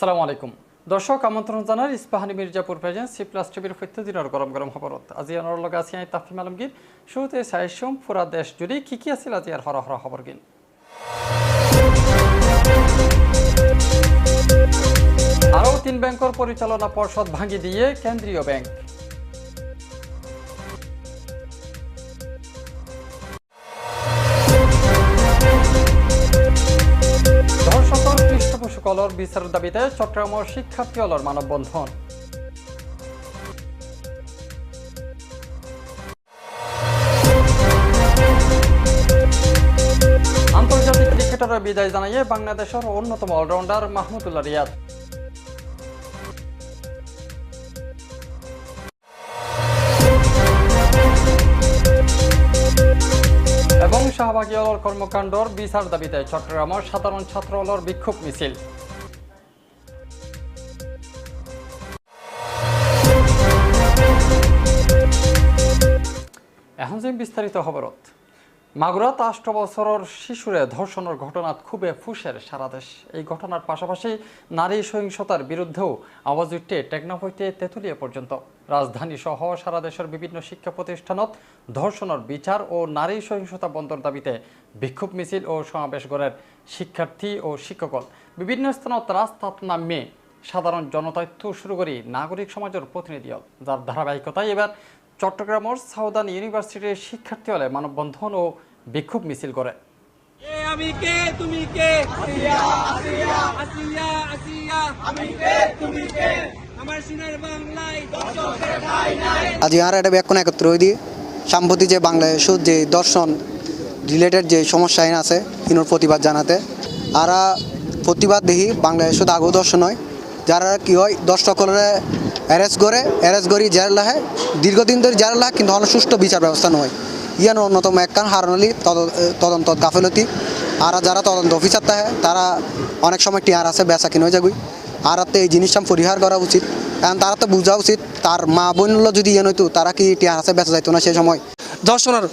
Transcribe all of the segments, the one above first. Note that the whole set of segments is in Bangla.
আসসালামু আলাইকুম। দর্শক, আমন্ত্রণ জানার Ispahani Mirzapur presents C plus টিভির প্রত্যেকদিনের গরম গরম খবরত। আজি আনৰ লগে আছি আই তাফিম আলমগীর। শুরুতে সাইসম পুরা দেশ জুড়ে কি কি আছিল আজি আর হর হর খবর গিন আরও তিন ব্যাংকর পরিচালনা পর্ষদ ভাঙি দিয়ে কেন্দ্রীয় বেংক পৃষ্ঠপোষকলৰ বিচাৰৰ দাবিতে চট্টগ্রাম শিক্ষার্থী অলর ক্রিকেটারের বিদায় জানাইয়ে বাংলাদেশের অন্যতম অলরাউন্ডার মাহমুদুল্লাহ রিয়াদ। এবং শাহবাগী অলর কর্মকাণ্ডর বিচার দাবিতে চট্টগ্রামের সাধারণ ছাত্র অলর বিক্ষোভ মিছিল। এখন যে বিস্তারিত খবরত। মাগুরাত আষ্ট বছরের শিশুরে ধর্ষণের ঘটনাত খুবই ফুসের সারা দেশ। এই ঘটনার পাশাপাশি নারী সহিংসতার বিরুদ্ধেও আওয়াজ উঠতে টেকনাফ হইতে তেঁতুলিয়া পর্যন্ত। রাজধানী সহ সারা দেশের বিভিন্ন শিক্ষা প্রতিষ্ঠানত ধর্ষণের বিচার ও নারী সহিংসতা বন্ধর দাবিতে বিক্ষোভ মিছিল ও সমাবেশ গড়ের শিক্ষার্থী ও শিক্ষকল বিভিন্ন স্থানত রাস্তাত নামে সাধারণ জনতথ্য শুরু করি নাগরিক সমাজের প্রতিনিধি যার ধারাবাহিকতায় এবার চট্টগ্রামের সাউদান ইউনিভার্সিটির শিক্ষার্থী হলে মানববন্ধন ও বিক্ষোভ মিছিল করে। এ আমি কে তুমি কে? আসিয়া আসিয়া আসিয়া আসিয়া। আমি কে তুমি কে? আমার সোনার বাংলায় দর্শকের ঠাই আজ ইহারা এটা একত্র হয়ে দিয়ে সাম্প্রতিক যে বাংলাদেশের যে দর্শন রিলেটেড যে সমস্যা আইন আছে ইনোর প্রতিবাদ জানাতে। আরা প্রতিবাদ দেখি বাংলাদেশত আগেও দর্শন হয় যারা কি হয় দর্শকরে অ্যারেস্ট করে অ্যারেস্ট করি, জেল লাহে। দীর্ঘদিন ধরে জেল লাহে, কিন্তু অনেক সুষ্ঠু বিচার ব্যবস্থা নয়। ইয়ান অন্যতম একখান হারনলি তদন্ত গাফিলতি। আর যারা তদন্ত অফিসার থাকে তারা অনেক সময় টিয়ার আছে বেচা কিনে হয়ে যাবি। আর এই জিনিসটা পরিহার করা উচিত। কারণ তারা তো বোঝা উচিত, তার মা বোন যদি ইয়ে নইতো তারা কি টিয়ার আছে, বেচা যাইতো না সেই সময়? দর্শনের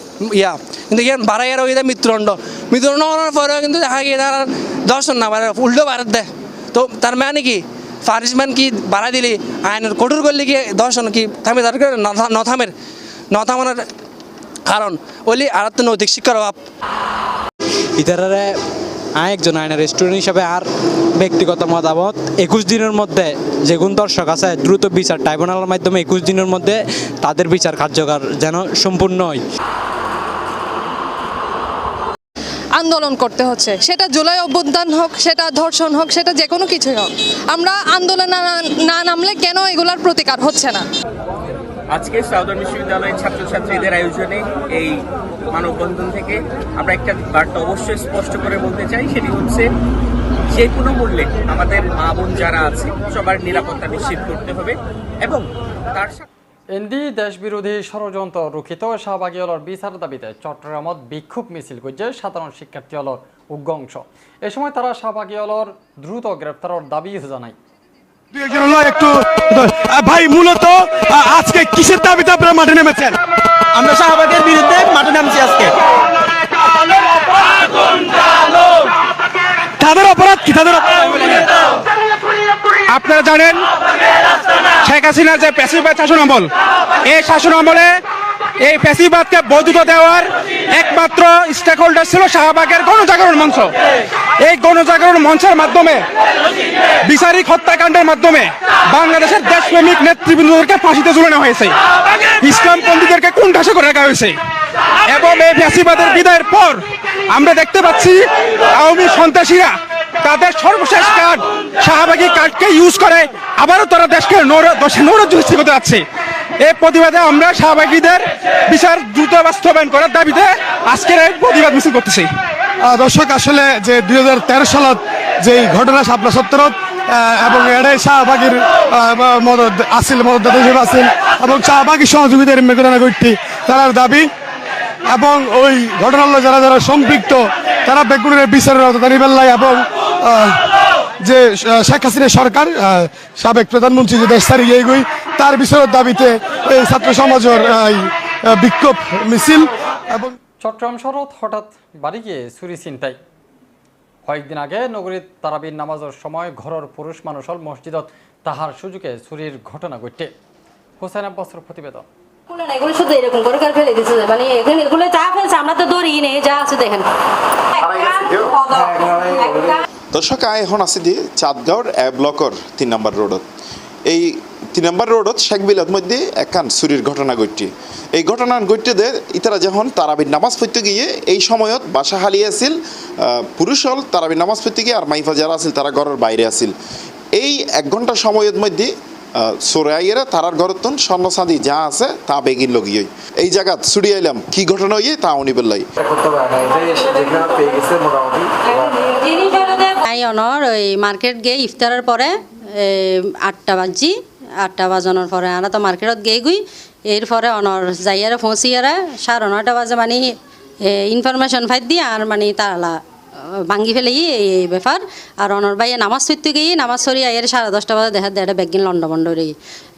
ইয়া। কিন্তু ইয়ান বাড়াই আর ওইটা মৃত্যুদণ্ড। মৃত্যুদণ্ড করার পরেও কিন্তু দেখা গিয়ে তারা দর্শন না বাড়ে উল্টো বাড়াত দেয় তো তার মানে কি? পানিশমেন্ট কি বাড়াই দিলি? আইনের কঠোর করলে কি দর্শন কি থামে তার নথামের নথামানোর কারণ। ওলি আর তো নৈতিক শিক্ষার অভাব। ইতারারে আয় একজন আইনের স্টুডেন্ট হিসাবে আর ব্যক্তিগত মতামত, একুশ দিনের মধ্যে যে কোন দর্শক আছে, দ্রুত বিচার ট্রাইব্যুনালের মাধ্যমে একুশ দিনের মধ্যে তাদের বিচার কার্যকর যেন সম্পূর্ণ হয়। আন্দোলন করতে হচ্ছে। সেটা জুলাই অভ্যুত্থান হোক, সেটা ধর্ষণ হোক, সেটা যে কোনো কিছুই হোক, আমরা আন্দোলন না নামলে কেন এগুলার প্রতিকার হচ্ছে না? আজকে সাউদার্ন বিশ্ববিদ্যালয়ের ছাত্রছাত্রীদের আয়োজনে এই মানববন্ধন থেকে আমরা একটা বার্তা অবশ্যই স্পষ্ট করে বলতে চাই, সেটি হচ্ছে যে কোনো মূল্যে আমাদের মা বোন যারা আছে, সবার নিরাপত্তা নিশ্চিত করতে হবে এবং তার সাথে এনডি দেশবিরোধী ষড়যন্ত্র রক্ষিত শাহবাগী অলর বিচার দাবিতে চট্টগ্রামত বিক্ষোভ মিছিল করছে সাধারণ শিক্ষার্থী অলর উগ্র অংশ। এ সময় তারা শাহবাগী অলর দ্রুত গ্রেপ্তারের দাবি জানায়। একটু ভাই মূলত আজকে কিসের দাবিতে আপনারা মাঠে নেমেছেন? আমরা শাহবাগের বিরুদ্ধে মাঠে নামছি আজকে। তাদের অপরাধ কি? তাদের আপনারা জানেন শেখ হাসিনার যে প্যাসিবাদ শাসন আমল, এই শাসন আমলে এই প্যাসিবাদকে বৈধতা দেওয়ার একমাত্র স্টেক হোল্ডার ছিল শাহবাগের গণজাগরণ মঞ্চ। এই গণজাগরণ মঞ্চের মাধ্যমে, বিচারিক হত্যাকাণ্ডের মাধ্যমে বাংলাদেশের দেশপ্রেমিক নেতৃবৃন্দদেরকে ফাঁসিতে ঝুলানো হয়েছে। ইসলাম পন্ডিতদেরকে কুণ্ঠাসা করে রাখা হয়েছে। এবং এই ফ্যাসিবাদের বিদায়ের পর আমরা দেখতে পাচ্ছি আওয়ামী সন্ত্রাসীরা তাদের সর্বশেষ কার্ড, শাহবাগী কার্ডকে ইউজ করে। আবারও তারা দেশকে নৌরাজ্য সৃষ্টি করতে যাচ্ছে এই প্রতিবাদে আমরা শাহবাগীদের বিচার দ্রুত বাস্তবায়ন করার দাবিতে আজকের এই প্রতিবাদ মিছিল করতেছি। দর্শক, আসলে যে দুই হাজার তেরো সালত যে ঘটনা সাপলা সত্তরত এবং এটাই শাহবাগীর মদত, আসিল মদত হিসেবে আসিল, এবং শাহবাগী সহযোগিতার মেঘনা গোষ্ঠী তার দাবি, এবং ওই ঘটনার লগে যারা যারা সম্পৃক্ত, তারা বেগুনের বিচারের নাই এবং যে শেখ হাসিনা সরকার সাবেক প্রধানমন্ত্রী যে দেশ ছাড়িয়ে এগোই তার বিচারের দাবিতে এই ছাত্র সমাজের বিক্ষোভ মিছিল, এবং চট্টগ্রাম শরৎ হঠাৎ বাড়ি গিয়ে চুরি চিন্তাই কয়েকদিন আগে নগরীর তারাবির নামাজের সময় ঘরের পুরুষ মানুষ হল মসজিদত তাহার সুযোগে চুরির ঘটনা ঘটে। হোসেন আব্বাসের প্রতিবেদন। এগুলো শুধু এরকম করে করে ফেলে দিচ্ছে মানে এখানে এগুলো যা ফেলছে আমরা তো দড়ি নেই যা আছে দেখেন। দর্শক আই এখন আছে দি চাঁদগাঁওর এ ব্লকর তিন নম্বর রোডত। এই তিন নম্বর রোডত শেখ বিলাত মধ্যে একান চুরির ঘটনা ঘটছে এই ঘটনা ঘটতে দে ইতারা যখন তারাবির নামাজ পড়তে গিয়ে এই সময়ত বাসা হালি আছিল পুরুষ হল তারাবির নামাজ পড়তে গিয়ে আর মাইফা যারা আছিল তারা ঘরের বাইরে আছিল এই এক ঘণ্টা সময়ের মধ্যে সোরাইয়েরা তারার ঘরতন স্বর্ণ চাঁদি যা আছে তা বেগিন লগিয়ে এই জায়গাত চুরি আইলাম কি ঘটনা হইয়ে তা উনিবেলাই আই অনর ওই মার্কেট গিয়ে ইফতারের পরে আটটা বাজি আটটা বাজানোর পরে আমরা তো মার্কেটত গিয়ে গুই। এরপরে অনর যাইয়ারে পৌঁছিয়ারে সাড়ে নয়টা বাজে মানে ইনফরমেশন ফাইট দিয়ে আর মানে তারা ভাঙ্গি ফেলে এই এই ব্যাপার। আর অনর বাইয়ে নামাজ পড়তে গিয়ে নামাজ সরি আইয়ার সাড়ে দশটা বাজে দেখা দেয় ব্যাগিন লন্ড বন্ড রে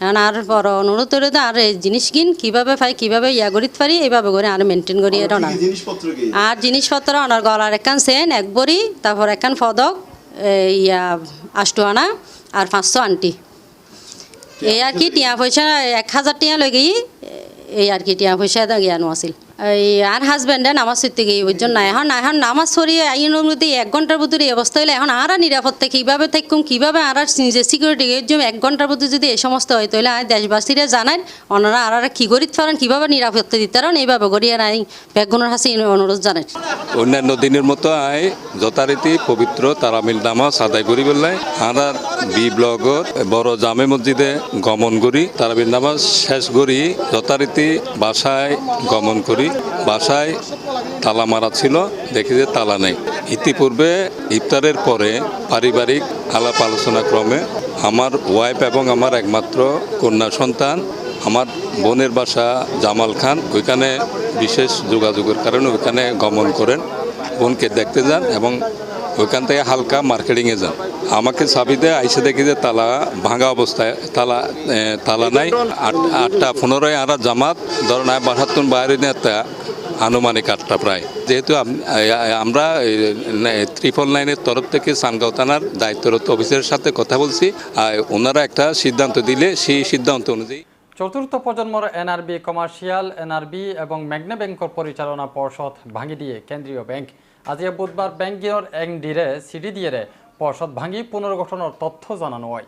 এখন আর পর অনুরোধ করে আর এই জিনিস কিন কীভাবে পাই কীভাবে ইয়া করিতে পারি এইভাবে করে আর মেনটেন করি এটা না আর জিনিসপত্র অনার গলার একখান সেন এক বড়ি তারপর একখান পদক এ, ইয়া আষ্টু আনা। আর পাঁচশো আন্টি। এই আর কি টিয়া পয়সা এক হাজার টিয়া লগি এই আর কি টিয়া পয়সা এটা জ্ঞানো আছিল। আর হাজবেন্ডে নামাজ সত্যি গিয়ে বুঝছেন না? এখন এখন নামাজ সরিয়ে আইন মধ্যে এক ঘণ্টার ভিতরে এই অবস্থা হইলে এখন আর নিরাপত্তা কীভাবে থাকুম, কীভাবে আর নিজে সিকিউরিটি জন্য এক ঘণ্টার ভিতরে যদি এই সমস্ত হয়, তাহলে আর দেশবাসীরা জানান, ওনারা আর কী করিতে পারেন, কীভাবে নিরাপত্তা দিতে পারেন, এইভাবে করিয়ে নাই ব্যাগগুলোর হাসি অনুরোধ জানাই। অন্যান্য দিনের মতো আয়, যথারীতি পবিত্র তারামিল নামাজ আদায় করি পেলাই আমরা বি ব্লগত বড় জামে মসজিদে গমন করি তারাবিল নামাজ শেষ করি, যথারীতি বাসায় গমন করি। বাসায় তালা মারা ছিল, দেখি যে তালা নেই। ইতিপূর্বে ইফতারের পরে পারিবারিক আলাপ আলোচনা ক্রমে আমার ওয়াইফ এবং আমার একমাত্র কন্যা সন্তান, আমার বোনের বাসা জামাল খান, ওইখানে বিশেষ যোগাযোগের কারণে ওইখানে গমন করেন। বোনকে দেখতে যান এবং ওইখান থেকে হালকা মার্কেটিংয়ে যান। আমাকে চাবিতে আইসে দেখি যে তালা ভাঙা অবস্থায়, তালা তালা নাই। আটটা পনেরোয় আরা জামাত, ধরেন বাসাতুন বাইরে নেতা আনুমানিক আটটা প্রায়। যেহেতু আমরা ত্রিপল নাইনের তরফ থেকে সানগাঁও থানার দায়িত্বরত অফিসের সাথে কথা বলছি, আর ওনারা একটা সিদ্ধান্ত দিলে, সেই সিদ্ধান্ত অনুযায়ী চতুর্থ প্রজন্মর এনআরবি কমার্শিয়াল, এনআরবি এবং মেঘনা ব্যাংকর পরিচালনা পর্ষদ ভাঙি দিয়ে কেন্দ্রীয় ব্যাংক আজিয়া বুধবার ব্যাংকের এংডিরে সিডি দিয়ে পর্ষদ ভাঙি পুনর্গঠনের তথ্য জানানো হয়।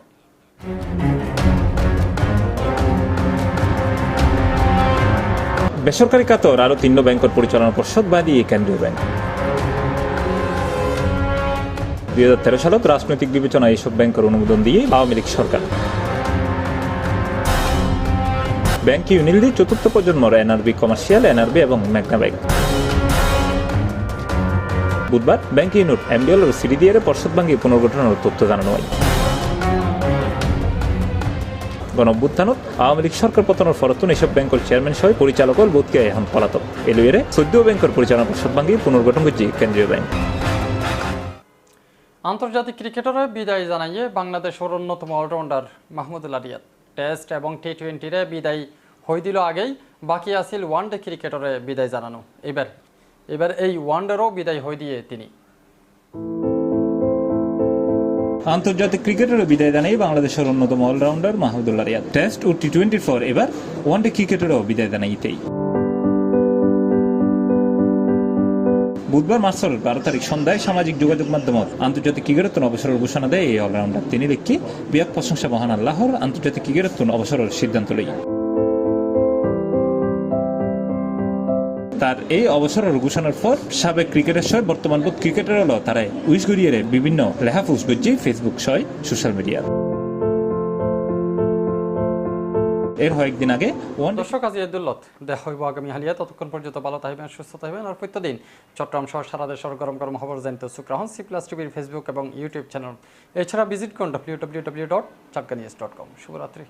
বেসরকারি খাতর আরও তিন ব্যাংকর পরিচালনা পর্ষদ বাদী কেন্দ্রীয় ব্যাংক দুই হাজার তেরো সালত রাজনৈতিক বিবেচনায় এইসব ব্যাংকের অনুমোদন দিয়ে আওয়ামী লীগ সরকার ব্যাংক ইউনিল দিয়ে চতুর্থ প্রজন্মর এনআরবি কমার্শিয়াল এনআরবি এবং ম্যাগনা ব্যাংক বুধবার ব্যাংক ইউনিট এমডিএল ও সিডিডিআর পর্ষদ ভাঙ্গি পুনর্গঠনের তথ্য জানানো হয়। গণঅভ্যুত্থানত আওয়ামী লীগ সরকার পতনের ফরতুন এসব ব্যাংকের চেয়ারম্যান সহ পরিচালক বোধকে এখন পলাতক। এলুয়েরে চোদ্দ ব্যাংকের পরিচালনা পর্ষদ ভাঙ্গি পুনর্গঠন করছে কেন্দ্রীয় ব্যাংক। আন্তর্জাতিক ক্রিকেটারে বিদায় জানাইয়ে বাংলাদেশের অন্যতম অলরাউন্ডার মাহমুদুল্লাহ রিয়াদ টেস্ট এবং টি টোয়েন্টিরে বিদায় হয়ে দিল আগেই। বাকি আছিল ওয়ানডে ক্রিকেটারে বিদায় জানানো। এবার এবার এই ওয়ানডেরও বিদায় হয়ে দিয়ে তিনি। আন্তর্জাতিক ক্রিকেটেরও বিদায় জানাই বাংলাদেশের অন্যতম অলরাউন্ডার মাহমুদুল্লাহ রিয়াদ। টেস্ট ও টি টোয়েন্টির পর এবার ওয়ানডে ক্রিকেটেরও বিদায় জানাইতেই বুধবার মাসের বারো তারিখ সন্ধ্যায় সামাজিক যোগাযোগ মাধ্যমত আন্তর্জাতিক ক্রিকেটত্বন অবসরের ঘোষণা দেয় এই অলরাউন্ডার। তিনি লিখি বিয়াত প্রশংসা মহান আল্লাহর আন্তর্জাতিক ক্রিকেটত্বন অবসরের সিদ্ধান্ত লই। তার এই অবসরের ঘোষণার পর সাবেক ক্রিকেটের সহ বর্তমান বোধ ক্রিকেটার হলো তারা উইশ গড়িয়ে বিভিন্ন লেখা পোস্ট করছে ফেসবুক সহ সোশ্যাল মিডিয়া এর কয়েকদিন আগে ওয়ান দর্শক, আজ এদুল্লত দেখা হইব আগামী হালিয়া। ততক্ষণ পর্যন্ত ভালো থাকবেন, সুস্থ থাকবেন। আর প্রত্যেকদিন চট্টগ্রাম সহ সারা দেশের গরম গরম খবর জানতে সুক্রাহন সি প্লাস টিভির ফেসবুক এবং ইউটিউব চ্যানেল এছাড়া ভিজিট করুন ডব্লিউ ডব্লিউ ডব্লিউ ডট চাপকানিয়াস ডট কম শুভরাত্রি।